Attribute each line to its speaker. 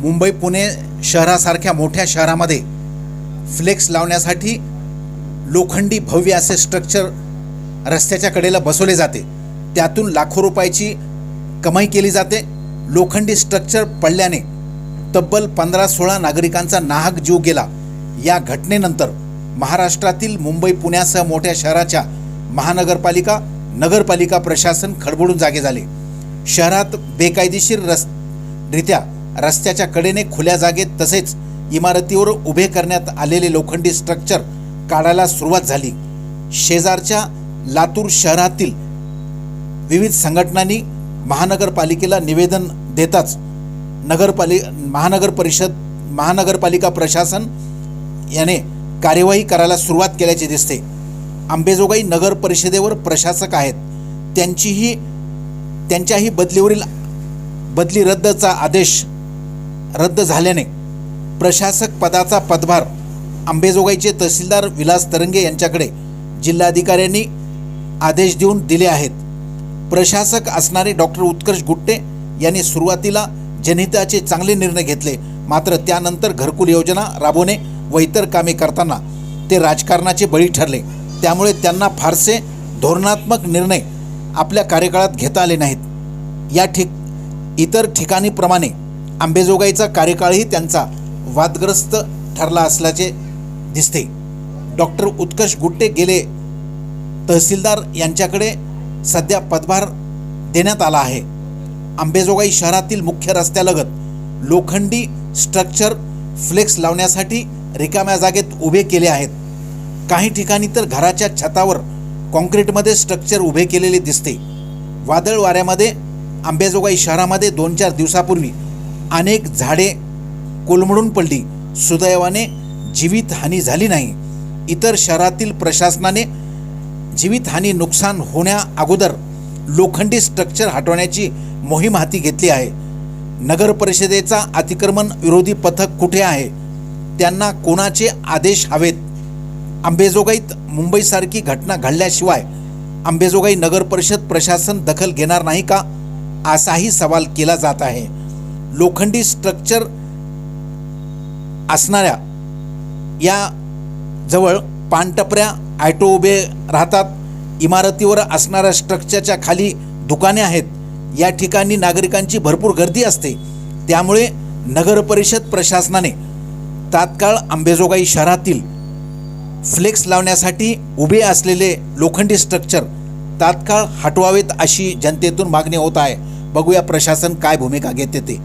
Speaker 1: मुंबई पुणे शहरासारख्या मोठ्या शहरामध्ये फ्लेक्स लावण्यासाठी लोखंडी भव्य असे स्ट्रक्चर रस्त्याच्या कडेला बसवले जाते. त्यातून लाखो रुपयाची कमाई केली जाते. लोखंडी स्ट्रक्चर पडल्याने तब्बल पंधरा सोळा नागरिकांचा नाहक जीव गेला. या घटनेनंतर महाराष्ट्रातील मुंबई पुण्यासह मोठ्या शहराच्या महानगरपालिका नगरपालिका प्रशासन खडबडून जागे झाले. शहरात बेकायदेशीर रस रित्या रस्त्याच्या कडेने खुल्या जागेत तसेच इमारतीवर उभे करण्यात आलेले लोखंडी स्ट्रक्चर काढायला सुरुवात झाली. शेजारच्या लातूर शहरातील विविध संघटनांनी महानगरपालिकेला निवेदन देताच नगरपालि महानगर परिषद महानगरपालिका प्रशासन याने कार्यवाही करायला सुरुवात केल्याचे दिसते. आंबेजोगाई नगर परिषदेवर प्रशासक आहेत. त्यांचीही त्यांच्याही बदलीवरील बदली रद्दचा आदेश रद्द झाल्याने प्रशासक पदाचा पदभार आंबेजोगाईचे तहसीलदार विलास तरंगे यांच्याकडे जिल्हाधिकाऱ्यांनी आदेश देऊन दिले आहेत. प्रशासक असणारे डॉक्टर उत्कर्ष गुट्टे यांनी सुरुवातीला जनहिताचे चांगले निर्णय घेतले. मात्र त्यानंतर घरकुल योजना राबवणे व इतर कामे करताना ते राजकारणाचे बळी ठरले. त्यामुळे त्यांना फारसे धोरणात्मक निर्णय आपल्या कार्यकाळात घेता आले नाहीत. या ठिक इतर ठिकाणीप्रमाणे आंबेजोगाईचा कार्यकाळही त्यांचा वादग्रस्त ठरला असल्याचे दिसते. डॉक्टर उत्कर्ष गुट्टे गेले तहसीलदार यांच्याकडे सध्या पदभार देण्यात आला आहे. आंबेजोगाई शहरातील मुख्य रस्त्यालगत लोखंडी स्ट्रक्चर फ्लेक्स लावण्यासाठी रिकाम्या जागेत उभे केले आहेत. काही ठिकाणी तर घराच्या छतावर कॉन्क्रीटमध्ये स्ट्रक्चर उभे केलेले दिसते. वादळ वाऱ्यामध्ये आंबेजोगाई शहरामध्ये दोन चार दिवसापूर्वी अनेक झाडे कोलमडून पडली. सुदैवाने जीवितहानी झाली नाही. इतर शहरातील प्रशासनाने जीवितहानी नुकसान होण्या अगोदर लोखंडी स्ट्रक्चर हटवण्याची मोहीम हाती घेतली आहे. नगर परिषदेचा अतिक्रमण विरोधी पथक कुठे आहे? त्यांना कोणाचे आदेश हवेत? आंबेजोगाईत मुंबईसारखी घटना घडल्याशिवाय आंबेजोगाई नगर परिषद प्रशासन दखल घेणार नाही का? असाही सवाल केला जात आहे. लोखंडी स्ट्रक्चर असणाऱ्या या जवळ पानटपऱ्या ॲटो उभे राहतात. इमारतीवर असणाऱ्या स्ट्रक्चरच्या खाली दुकाने आहेत. या ठिकाणी नागरिकांची भरपूर गर्दी असते. त्यामुळे नगरपरिषद प्रशासनाने तात्काळ आंबेजोगाई शहरातील फ्लेक्स लावण्यासाठी उभे असलेले लोखंडी स्ट्रक्चर तात्काळ हटवावेत अशी जनतेतून मागणी होत आहे. बघूया प्रशासन काय भूमिका घेते ते.